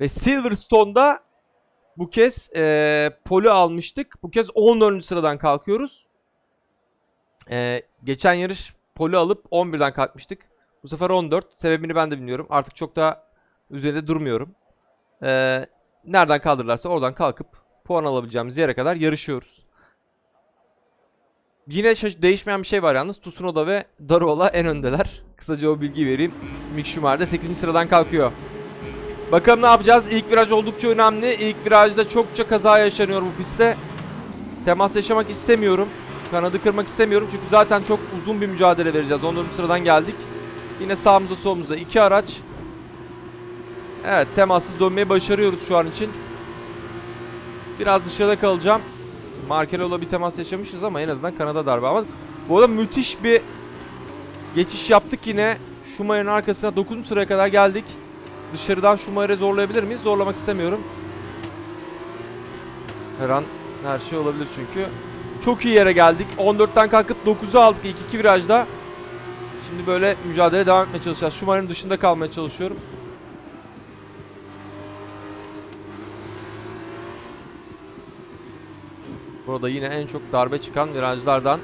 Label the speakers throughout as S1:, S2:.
S1: Ve Silverstone'da bu kez e, poli almıştık. Bu kez 14. sıradan kalkıyoruz. E, geçen yarış poli alıp 11'den kalkmıştık. Bu sefer 14. Sebebini ben de bilmiyorum. Artık çok da üzerinde durmuyorum. E, nereden kaldırırlarsa oradan kalkıp puan alabileceğimiz yere kadar yarışıyoruz. Yine değişmeyen bir şey var yalnız. Tsunoda ve Darola en öndeler. Kısaca o bilgi vereyim. Mick Schumacher de 8. sıradan kalkıyor. Bakalım ne yapacağız? İlk viraj oldukça önemli. İlk virajda çokça kaza yaşanıyor bu pistte. Temas yaşamak istemiyorum. Kanadı kırmak istemiyorum çünkü zaten çok uzun bir mücadele vereceğiz. 14. sıradan geldik. Yine sağımıza solumuza iki araç. Evet temassız dönmeyi başarıyoruz şu an için. Biraz dışarıda kalacağım. Markelo'la bir temas yaşamışız ama en azından kanada darbe almadık. Bu arada müthiş bir geçiş yaptık yine. Schumacher'ın arkasına 9. sıraya kadar geldik. Dışarıdan Schumacher'e zorlayabilir miyiz? Zorlamak istemiyorum. Her an her şey olabilir çünkü. Çok iyi yere geldik. 14'ten kalkıp 9'u aldık ilk iki virajda. Şimdi böyle mücadele devam etmeye çalışacağız. Schumacher'ın dışında kalmaya çalışıyorum. Burada yine en çok darbe çıkan virajlardan.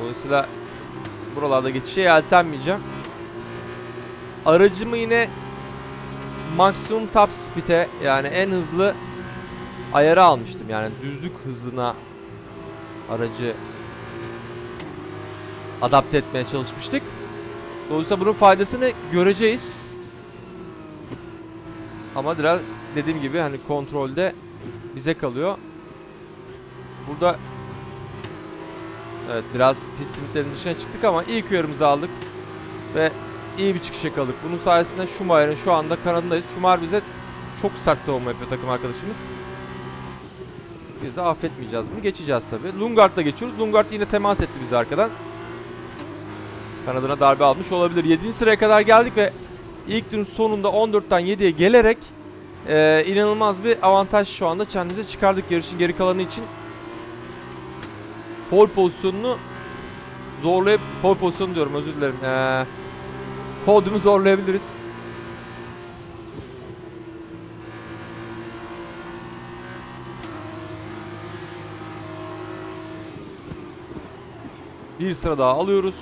S1: Dolayısıyla buralarda geçişe yeltenmeyeceğim. Aracımı yine maksimum top speed'e yani en hızlı ayara almıştım. Yani düzlük hızına aracı adapte etmeye çalışmıştık. Dolayısıyla bunun faydasını göreceğiz. Ama biraz dediğim gibi hani kontrolde bize kalıyor. Burada Evet biraz pist limitlerinin dışına çıktık ama ilk uyarımızı aldık. Ve iyi bir çıkış yakaladık. Bunun sayesinde Schumacher'ın şu anda kanadındayız. Schumacher bize çok sert savunma yapıyor takım arkadaşımız. Biz de affetmeyeceğiz bunu. Geçeceğiz tabi. Lungard'la geçiyoruz. Lungard yine temas etti bize arkadan. Kanadına darbe almış olabilir. 7. sıraya kadar geldik ve ilk turun sonunda 14'ten 7'ye gelerek eee, inanılmaz bir avantaj şu anda kendimize çıkardık yarışın geri kalanı için. Pole pozisyonunu zorlayıp pole pozisyonu diyorum özür dilerim. Eee podyumu zorlayabiliriz. Bir sıra daha alıyoruz.